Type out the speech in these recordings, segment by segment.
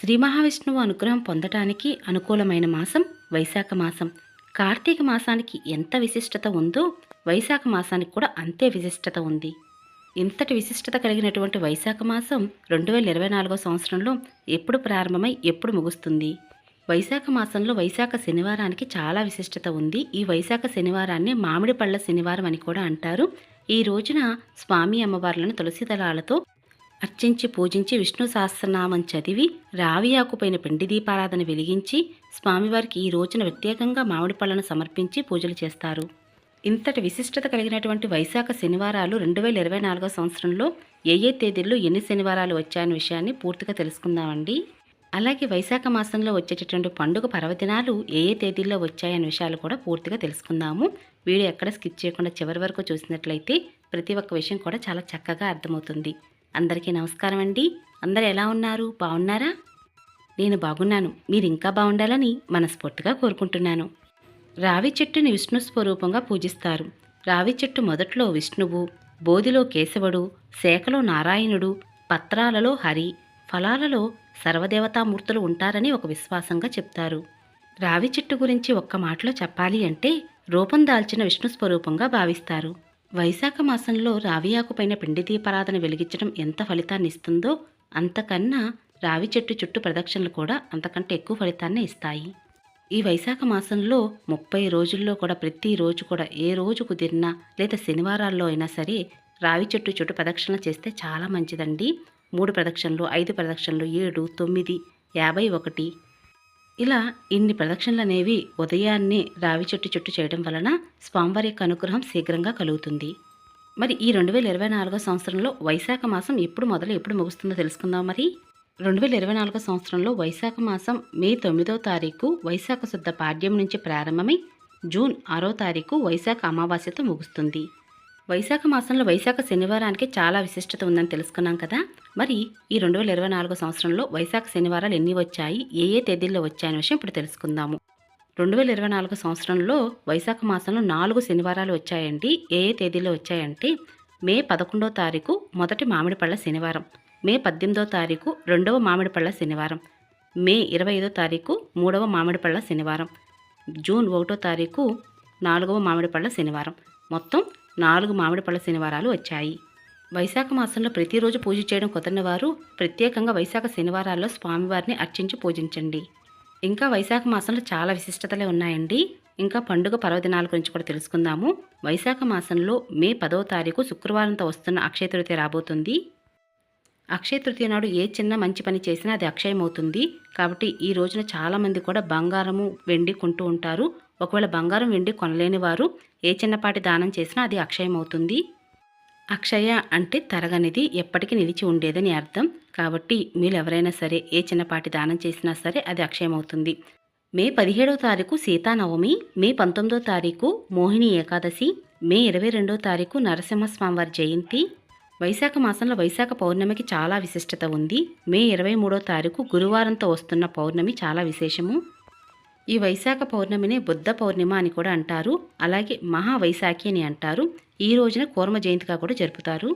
శ్రీ మహావిష్ణువు అనుగ్రహం పొందటానికి అనుకూలమైన మాసం వైశాఖ మాసం. కార్తీక మాసానికి ఎంత విశిష్టత ఉందో వైశాఖ మాసానికి కూడా అంతే విశిష్టత ఉంది. ఇంతటి విశిష్టత కలిగినటువంటి వైశాఖ మాసం రెండు వేల ఇరవై నాలుగో సంవత్సరంలో ఎప్పుడు ప్రారంభమై ఎప్పుడు ముగుస్తుంది? వైశాఖ మాసంలో వైశాఖ శనివారానికి చాలా విశిష్టత ఉంది. ఈ వైశాఖ శనివారాన్ని మామిడి పళ్ళ శనివారం అని కూడా అంటారు. ఈ రోజున స్వామి అమ్మవార్లను తులసి దళాలతో అర్చించి పూజించి విష్ణు సహస్రనామం చదివి రావి ఆకుపైన పిండి దీపారాధన వెలిగించి స్వామివారికి ఈ రోజున ప్రత్యేకంగా మామిడి పళ్ళను సమర్పించి పూజలు చేస్తారు. ఇంతటి విశిష్టత కలిగినటువంటి వైశాఖ శనివారాలు రెండు వేల ఇరవై నాలుగో సంవత్సరంలో ఏ ఏ తేదీల్లో ఎన్ని శనివారాలు వచ్చాయనే విషయాన్ని పూర్తిగా తెలుసుకుందామండి. అలాగే వైశాఖ మాసంలో వచ్చేటటువంటి పండుగ పర్వదినాలు ఏ ఏ తేదీల్లో వచ్చాయనే విషయాలు కూడా పూర్తిగా తెలుసుకుందాము. వీడియో ఎక్కడ స్కిప్ చేయకుండా చివరి వరకు చూసినట్లయితే ప్రతి ఒక్క విషయం కూడా చాలా చక్కగా అర్థమవుతుంది. అందరికీ నమస్కారం అండి. అందరు ఎలా ఉన్నారు? బాగున్నారా? నేను బాగున్నాను. మీరు ఇంకా బాగుండాలని మనస్ఫూర్తిగా కోరుకుంటున్నాను. రావి చెట్టుని విష్ణు స్వరూపంగా పూజిస్తారు. రావి చెట్టు మొదట్లో విష్ణువు బోధిలో కేశవుడు శాఖలో నారాయణుడు పత్రాలలో హరి ఫలాలలో సర్వదేవతామూర్తులు ఉంటారని ఒక విశ్వాసంగా చెప్తారు. రావి చెట్టు గురించి ఒక్క మాటలో చెప్పాలి అంటే రూపం దాల్చిన విష్ణు స్వరూపంగా భావిస్తారు. వైశాఖ మాసంలో రావి ఆకుపైన పిండి దీపారాధన వెలిగించడం ఎంత ఫలితాన్ని ఇస్తుందో అంతకన్నా రావి చెట్టు చుట్టూ ప్రదక్షిణలు కూడా అంతకంటే ఎక్కువ ఫలితాన్ని ఇస్తాయి. ఈ వైశాఖ మాసంలో ముప్పై రోజుల్లో కూడా ప్రతి రోజు కూడా ఏ రోజు కుదిరినా లేదా శనివారాల్లో అయినా సరే రావి చెట్టు చుట్టూ ప్రదక్షిణలు చేస్తే చాలా మంచిదండి. మూడు ప్రదక్షిణలు ఐదు ప్రదక్షిణలు ఏడు తొమ్మిది యాభై ఒకటి ఇలా ఇన్ని ప్రదక్షిణలు అనేవి ఉదయాన్నే రావి చెట్టు చుట్టూ చేయడం వలన స్వామివారి యొక్క అనుగ్రహం శీఘ్రంగా కలుగుతుంది. మరి ఈ రెండు వేల ఇరవై నాలుగో సంవత్సరంలో వైశాఖ మాసం ఎప్పుడు మొదలు ఎప్పుడు ముగుస్తుందో తెలుసుకుందాం మరి. రెండు వేల ఇరవై నాలుగో సంవత్సరంలో వైశాఖ మాసం మే తొమ్మిదో తారీఖు వైశాఖ శుద్ధ పాడ్యం నుంచి ప్రారంభమై జూన్ ఆరో తారీఖు వైశాఖ అమావాస్యతో ముగుస్తుంది. వైశాఖ మాసంలో వైశాఖ శనివారానికి చాలా విశిష్టత ఉందని తెలుసుకున్నాం కదా. మరి ఈ రెండు వేల ఇరవై నాలుగో సంవత్సరంలో వైశాఖ శనివారాలు ఎన్ని వచ్చాయి? ఏ ఏ తేదీల్లో వచ్చాయనే విషయం ఇప్పుడు తెలుసుకుందాము. రెండు వేల ఇరవై నాలుగు సంవత్సరంలో వైశాఖ మాసంలో నాలుగు శనివారాలు వచ్చాయండి. ఏ ఏ తేదీల్లో వచ్చాయంటే మే పదకొండో తారీఖు మొదటి మామిడి పళ్ళ శనివారం మే పద్దెనిమిదో తారీఖు రెండవ మామిడి పళ్ళ శనివారం మే ఇరవై ఐదో తారీఖు మూడవ మామిడి పళ్ళ శనివారం జూన్ ఒకటో తారీఖు నాలుగవ మామిడి పళ్ళ శనివారం. మొత్తం నాలుగు మామిడి పళ్ళ శనివారాలు వచ్చాయి. వైశాఖ మాసంలో ప్రతిరోజు పూజ చేయడం కుదరనివారు ప్రత్యేకంగా వైశాఖ శనివారాల్లో స్వామివారిని అర్చించి పూజించండి. ఇంకా వైశాఖ మాసంలో చాలా విశిష్టతలే ఉన్నాయండి. ఇంకా పండుగ పర్వదినాల గురించి కూడా తెలుసుకుందాము. వైశాఖ మాసంలో మే పదవ తారీఖు శుక్రవారంతో వస్తున్న అక్షయ తృతీయ రాబోతుంది. అక్షయ తృతీయ నాడు ఏ చిన్న మంచి పని చేసినా అది అక్షయమవుతుంది. కాబట్టి ఈ రోజున చాలామంది కూడా బంగారము వెండి కొంటూ ఉంటారు. ఒకవేళ బంగారం వెండి కొనలేని వారు ఏ చిన్నపాటి దానం చేసినా అది అక్షయమవుతుంది. అక్షయ అంటే తరగనిది ఎప్పటికీ నిలిచి ఉండేదని అర్థం. కాబట్టి మీరు ఎవరైనా సరే ఏ చిన్నపాటి దానం చేసినా సరే అది అక్షయమవుతుంది. మే పదిహేడవ తారీఖు సీతానవమి మే పంతొమ్మిదో తారీఖు మోహిని ఏకాదశి మే ఇరవై రెండో తారీఖు నరసింహస్వామివారి జయంతి. వైశాఖ మాసంలో వైశాఖ పౌర్ణమికి చాలా విశిష్టత ఉంది. మే ఇరవై మూడో తారీఖు గురువారంతో వస్తున్న పౌర్ణమి చాలా విశేషము. ఈ వైశాఖ పౌర్ణమిని బుద్ధ పౌర్ణిమ అని కూడా అంటారు. అలాగే మహా వైశాఖి అని అంటారు. ఈ రోజున కూర్మ జయంతిగా కూడా జరుపుతారు.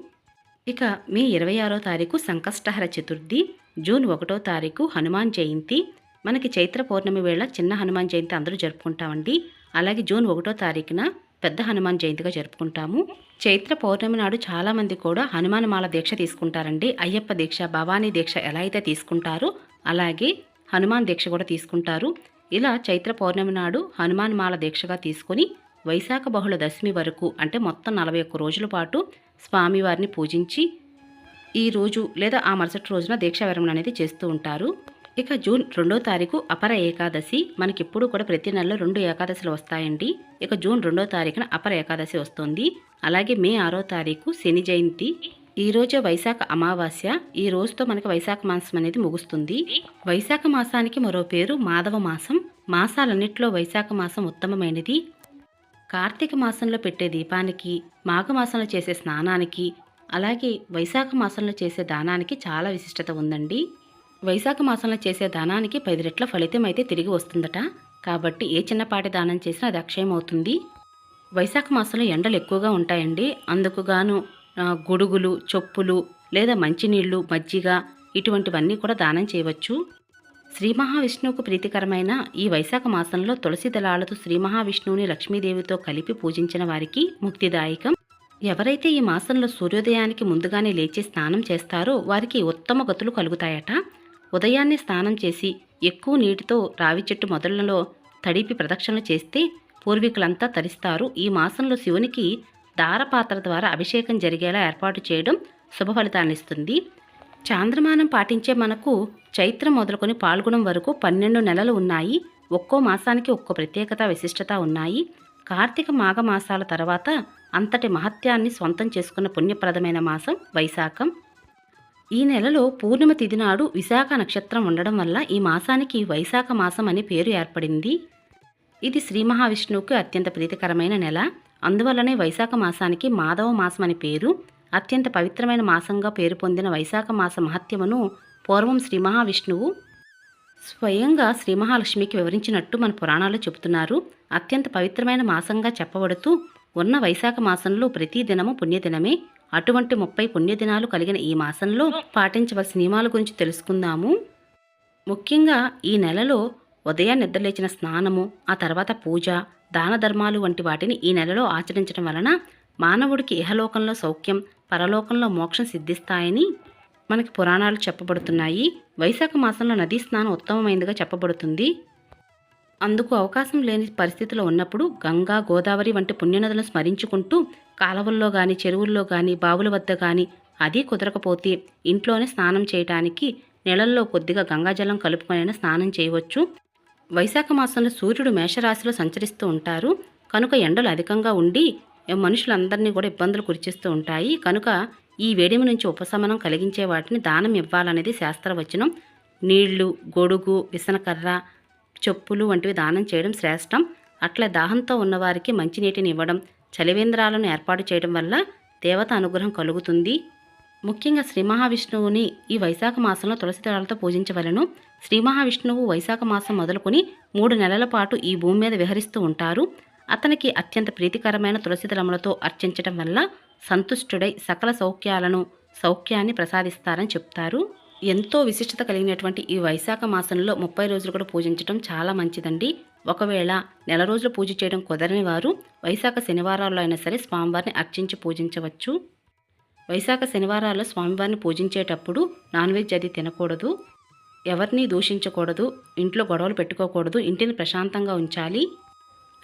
ఇక మే ఇరవై ఆరో తారీఖు సంకష్టహర చతుర్థి. జూన్ ఒకటో తారీఖు హనుమాన్ జయంతి. మనకి చైత్ర పౌర్ణమి వేళ చిన్న హనుమాన్ జయంతి అందరూ జరుపుకుంటామండి. అలాగే జూన్ ఒకటో తారీఖున పెద్ద హనుమాన్ జయంతిగా జరుపుకుంటాము. చైత్ర పౌర్ణమి నాడు చాలామంది కూడా హనుమానమాల దీక్ష తీసుకుంటారండి. అయ్యప్ప దీక్ష భవానీ దీక్ష ఎలా అయితే తీసుకుంటారో అలాగే హనుమాన్ దీక్ష కూడా తీసుకుంటారు. ఇలా చైత్ర పౌర్ణమి నాడు హనుమాన్ మాల దీక్షగా తీసుకొని వైశాఖ బహుళ దశమి వరకు అంటే మొత్తం నలభై ఒక్క రోజుల పాటు స్వామివారిని పూజించి ఈ రోజు లేదా ఆ మరుసటి రోజున దీక్షా విరమణ అనేది చేస్తూ ఉంటారు. ఇక జూన్ రెండో తారీఖు అపర ఏకాదశి మనకి కూడా ప్రతి నెలలో రెండు ఏకాదశులు వస్తాయండి. ఇక జూన్ రెండో తారీఖున అపర ఏకాదశి వస్తుంది. అలాగే మే ఆరో తారీఖు శని జయంతి ఈ రోజే వైశాఖ అమావాస్య. ఈ రోజుతో మనకి వైశాఖ మాసం అనేది ముగుస్తుంది. వైశాఖ మాసానికి మరో పేరు మాధవ మాసం. మాసాలన్నింటిలో వైశాఖ మాసం ఉత్తమమైనది. కార్తీక మాసంలో పెట్టే దీపానికి మాఘమాసంలో చేసే స్నానానికి అలాగే వైశాఖ మాసంలో చేసే దానానికి చాలా విశిష్టత ఉందండి. వైశాఖ మాసంలో చేసే దానానికి పది రెట్ల ఫలితం అయితే తిరిగి వస్తుందట. కాబట్టి ఏ చిన్నపాటి దానం చేసినా అది అక్షయం అవుతుంది వైశాఖ మాసంలో ఎండలు ఎక్కువగా ఉంటాయండి. అందుకుగాను గొడుగులు చొప్పులు లేదా మంచినీళ్ళు మజ్జిగ ఇటువంటివన్నీ కూడా దానం చేయవచ్చు. శ్రీ మహావిష్ణువుకు ప్రీతికరమైన ఈ వైశాఖ మాసంలో తులసి దళాలతో శ్రీ మహావిష్ణువుని లక్ష్మీదేవితో కలిపి పూజించిన వారికి ముక్తిదాయకం. ఎవరైతే ఈ మాసంలో సూర్యోదయానికి ముందుగానే లేచి స్నానం చేస్తారో వారికి ఉత్తమ గతులు కలుగుతాయట. ఉదయాన్నే స్నానం చేసి ఎక్కువ నీటితో రావి చెట్టు మొదళ్ళలో తడిపి ప్రదక్షిణలు చేస్తే పూర్వీకులంతా తరిస్తారు. ఈ మాసంలో శివునికి దారపాత్ర ద్వారా అభిషేకం జరిగేలా ఏర్పాటు చేయడం శుభ ఫలితాన్నిస్తుంది చాంద్రమానం పాటించే మనకు చైత్రం మొదలుకొని పాల్గొనం వరకు పన్నెండు నెలలు ఉన్నాయి. ఒక్కో మాసానికి ఒక్కో ప్రత్యేకత విశిష్టత ఉన్నాయి. కార్తీక మాఘ మాసాల తర్వాత అంతటి మహత్యాన్ని సొంతం చేసుకున్న పుణ్యప్రదమైన మాసం వైశాఖం. ఈ నెలలో పూర్ణిమ తిథి నాడు విశాఖ నక్షత్రం ఉండడం వల్ల ఈ మాసానికి వైశాఖ మాసం అనే పేరు ఏర్పడింది. ఇది శ్రీ మహావిష్ణువుకి అత్యంత ప్రీతికరమైన నెల. అందువల్లనే వైశాఖ మాసానికి మాధవ మాసం అని పేరు అత్యంత పవిత్రమైన మాసంగా పేరు పొందిన వైశాఖ మాస మహత్యమును పూర్వం శ్రీ మహావిష్ణువు స్వయంగా శ్రీ మహాలక్ష్మికి వివరించినట్టు మన పురాణాలు చెబుతున్నారు. అత్యంత పవిత్రమైన మాసంగా చెప్పబడుతూ ఉన్న వైశాఖ మాసంలో ప్రతి దినము పుణ్యదినమే. అటువంటి ముప్పై పుణ్యదినాలు కలిగిన ఈ మాసంలో పాటించవలసిన నియమాల గురించి తెలుసుకుందాము. ముఖ్యంగా ఈ నెలలో ఉదయం నిద్రలేచిన స్నానము ఆ తర్వాత పూజ దాన ధర్మాలు వంటి వాటిని ఈ నెలలో ఆచరించడం వలన మానవుడికి ఇహలోకంలో సౌఖ్యం పరలోకంలో మోక్షం సిద్ధిస్తాయని మనకి పురాణాలు చెప్పబడుతున్నాయి. వైశాఖ మాసంలో నదీ స్నానం ఉత్తమమైనదిగా చెప్పబడుతుంది. అందుకు అవకాశం లేని పరిస్థితిలో ఉన్నప్పుడు గంగా గోదావరి వంటి పుణ్యనదులను స్మరించుకుంటూ కాలవల్లో కానీ చెరువుల్లో కానీ బావుల వద్ద కానీ అది కుదరకపోతే ఇంట్లోనే స్నానం చేయటానికి నెలల్లో కొద్దిగా గంగాజలం కలుపుకొని స్నానం చేయవచ్చు. వైశాఖ మాసంలో సూర్యుడు మేషరాశిలో సంచరిస్తూ ఉంటారు. కనుక ఎండలు అధికంగా ఉండి మనుషులందరినీ కూడా ఇబ్బందులు కురిచిస్తూ ఉంటాయి. కనుక ఈ వేడిమి నుంచి ఉపశమనం కలిగించే వాటిని దానం ఇవ్వాలనేది శాస్త్రవచనం. నీళ్ళు గొడుగు విసనకర్ర చెప్పులు వంటివి దానం చేయడం శ్రేష్టం. అట్లా దాహంతో ఉన్నవారికి మంచినీటిని ఇవ్వడం చలివేంద్రాలను ఏర్పాటు చేయడం వల్ల దేవత అనుగ్రహం కలుగుతుంది. ముఖ్యంగా శ్రీ మహావిష్ణువుని ఈ వైశాఖ మాసంలో తులసి దళాలతో పూజించవలను. శ్రీ మహావిష్ణువు వైశాఖ మాసం మొదలుకొని మూడు నెలల పాటు ఈ భూమి మీద విహరిస్తూ ఉంటారు. అతనికి అత్యంత ప్రీతికరమైన తులసి దళములతో అర్చించటం వల్ల సంతుష్టుడై సకల సౌఖ్యాలను సౌఖ్యాన్ని ప్రసాదిస్తారని చెప్తారు. ఎంతో విశిష్టత కలిగినటువంటి ఈ వైశాఖ మాసంలో ముప్పై రోజులు కూడా పూజించడం చాలా మంచిదండి. ఒకవేళ నెల రోజులు పూజ చేయడం కుదరని వారు వైశాఖ శనివారాల్లో అయినా సరే స్వామివారిని అర్చించి పూజించవచ్చు. వైశాఖ శనివారాల్లో స్వామివారిని పూజించేటప్పుడు నాన్ వెజ్ అది తినకూడదు ఎవరిని దూషించకూడదు ఇంట్లో గొడవలు పెట్టుకోకూడదు ఇంటిని ప్రశాంతంగా ఉంచాలి.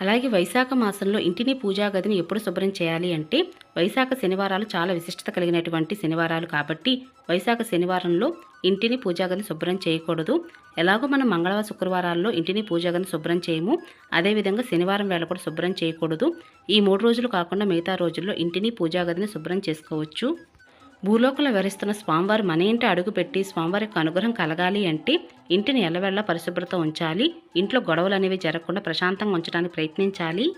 అలాగే వైశాఖ మాసంలో ఇంటిని పూజా గదిని ఎప్పుడు శుభ్రం చేయాలి అంటే వైశాఖ శనివారాలు చాలా విశిష్టత కలిగినటువంటి శనివారాలు కాబట్టి వైశాఖ శనివారంలో ఇంటిని పూజాగదిని శుభ్రం చేయకూడదు. ఎలాగో మనం మంగళవారం శుక్రవారాల్లో ఇంటిని పూజాగదిని శుభ్రం చేయము. అదేవిధంగా శనివారం వేళ కూడా శుభ్రం చేయకూడదు. ఈ మూడు రోజులు కాకుండా మిగతా రోజుల్లో ఇంటిని పూజా గదిని శుభ్రం చేసుకోవచ్చు. భూలోకంలో వివరిస్తున్న స్వామివారు మన ఇంటి అడుగుపెట్టి స్వామివారి యొక్క అనుగ్రహం కలగాలి అంటే ఇంటిని ఎల్లవెళ్ళ పరిశుభ్రత ఉంచాలి. ఇంట్లో గొడవలు అనేవి జరగకుండా ప్రశాంతంగా ఉంచడానికి ప్రయత్నించాలి.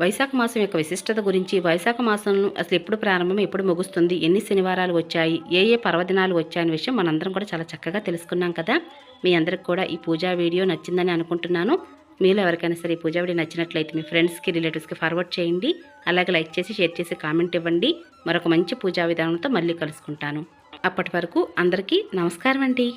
వైశాఖ మాసం యొక్క విశిష్టత గురించి వైశాఖ మాసం అసలు ఎప్పుడు ప్రారంభం ఎప్పుడు ముగుస్తుంది ఎన్ని శనివారాలు వచ్చాయి ఏ ఏ పర్వదినాలు వచ్చాయనే విషయం మనందరం కూడా చాలా చక్కగా తెలుసుకున్నాం కదా. మీ అందరికి కూడా ఈ పూజా వీడియో నచ్చిందని అనుకుంటున్నాను. మీలో ఎవరికైనా సరే ఈ పూజా వీడియో నచ్చినట్లయితే మీ ఫ్రెండ్స్కి రిలేటివ్స్కి ఫార్వర్డ్ చేయండి. అలాగే లైక్ చేసి షేర్ చేసి కామెంట్ ఇవ్వండి. మరొక మంచి పూజా విధానంతో మళ్ళీ కలుసుకుంటాను. అప్పటి వరకు అందరికీ నమస్కారం అండి